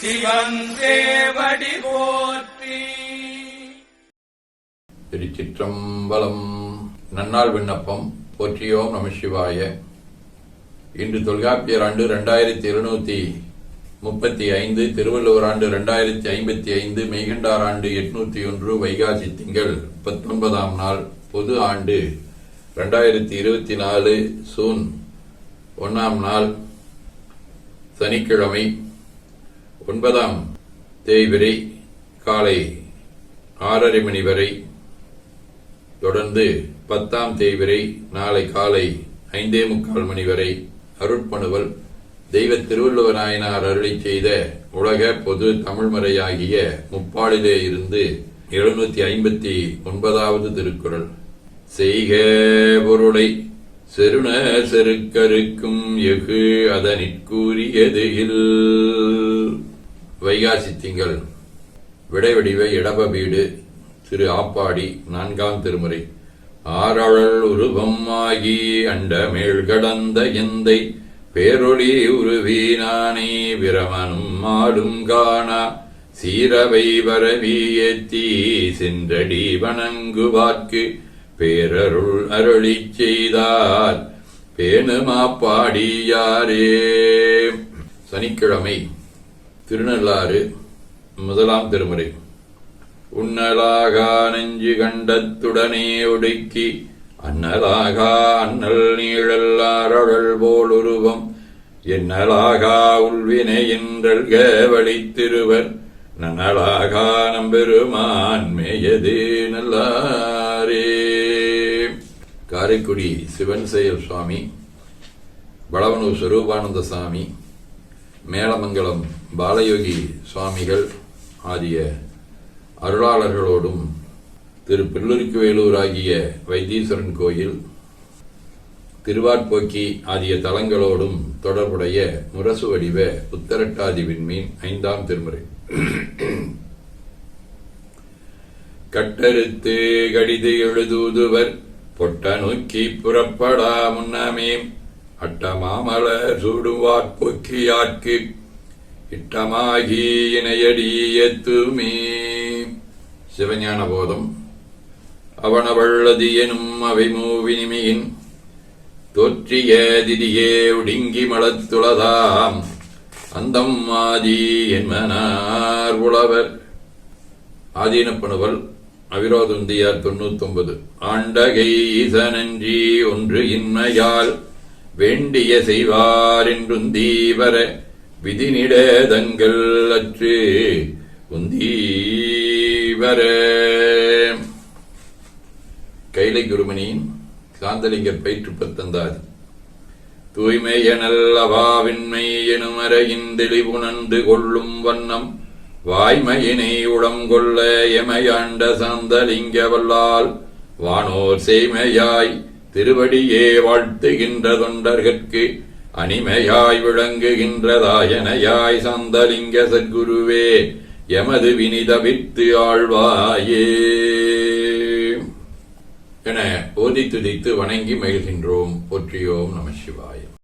சிவன் தேவடி போற்றி. திருச்சிற்றம்பலம் நன்னாள் விண்ணப்பம். போற்றியோம் நம சிவாய. இன்று தொல்காப்பியர் ஆண்டு ரெண்டாயிரத்தி இருநூத்தி முப்பத்தி ஐந்து திருவள்ளுவர் ஆண்டு ரெண்டாயிரத்தி ஐம்பத்தி ஐந்து மெய்கண்டார் ஆண்டு எட்நூத்தி ஒன்று வைகாசி திங்கள் பத்தொன்பதாம் நாள் பொது ஆண்டு ரெண்டாயிரத்தி இருபத்தி நாலு சூன் ஒன்னாம் நாள் சனிக்கிழமை. ஒன்பதாம் தேய்விரை காலை ஆறரை மணி வரை தொடர்ந்து பத்தாம் தேய்விரை நாளை காலை ஐந்தே முக்கால் மணி வரை அருட்பணுவல் தெய்வ திருவள்ளுவராயனார் அருளி செய்த உலக பொது தமிழ்மறையாகிய முப்பாளிலே இருந்து எழுநூத்தி ஐம்பத்தி ஒன்பதாவது திருக்குறள். செய்க பொருளை செருண செருக்கருக்கும் எஃகு அதனிற்கூறியது இல். வைகாசி திங்கள். விடைவடிவ இடப வீடு திரு ஆப்பாடி நான்காம் திருமுறை. ஆரழல் உருவம் ஆகி அண்ட மேல் கடந்த எந்தை பேரொளி உருவினானே பிரமனும் மாடும் காணா. சீரவை வரவி ஏத்தி சென்றடி வணங்குவார்க்கு பேரருள் அருளிச் செய்தார். பேணுமாப்பாடியாரே சனிக்கிழமை திருநள்ளாறு முதலாம் திருமுறை. உன்னலாகா நெஞ்சு கண்டத்துடனே ஒடுக்கி அன்னலாகா அண்ணல் நீழல்லாரழல் போல் உருவம். என்னலாகா உள்வினை என்றல்க வழித்திருவர் நன்னலாகா நம்பெருமான் மேயது நல்லாரே. காரைக்குடி சிவன் செயல் சுவாமி பலவனூர் ஸ்வரூபானந்த சாமி மேலமங்கலம் பாலயோகி சுவாமிகள் ஆகிய அருளாளர்களோடும் திரு பில்லூரிக்குவேலூர் ஆகிய வைத்தீஸ்வரன் கோயில் திருவாட்போக்கி ஆகிய தலங்களோடும் தொடர்புடைய முரசு வடிவ உத்தரட்டாதி விண்மீன் ஐந்தாம் திருமுறை. கட்டறுத்து கடிது எழுதுதுவர் பொட்ட நோக்கி புறப்படா முன்னமே. அட்டமாமலர் சூடுவாட்பொக்கியாட்கு இட்டமாகி இணையடி எத்துமே. சிவஞான போதம் அவனவள்ளது எனும் அவை மூவினிமையின் தோற்றிய திதியே ஒடுங்கி மலத்துளதாம் அந்தம் ஆதி என்மனார் உழவர். ஆதீனப்பணுவல் அவிரோதந்தியார் தொண்ணூத்தொன்பது. ஆண்டகை ஈசனன்றி ஒன்று இன்மையால் வேண்டிய செய்வார் என்றும் தீவர விதிநிடதங்கள் அற்று உந்தீவர கைலை குருமணியின் சாந்தலிங்கர் பயிற்று பத்தந்தாதி தூய்மையனல் அவாவின்மை எனுமறையின் தெளிவுணர்ந்து கொள்ளும் வண்ணம் வாய்மையினை உடம் கொள்ள எமையாண்ட சாந்தலிங்க வல்லால் வானோர் செய்மையாய் திருவடியே வாழ்த்துகின்ற தொண்டர்கட்கு அனிமையாய் விளங்குகின்றதாயனையாய் சந்தலிங்க சத்குருவே எமது வினிதவித்து ஆழ்வாயே. என ஓதி துதித்து வணங்கி மகிழ்கின்றோம். போற்றியோம் நம சிவாயம்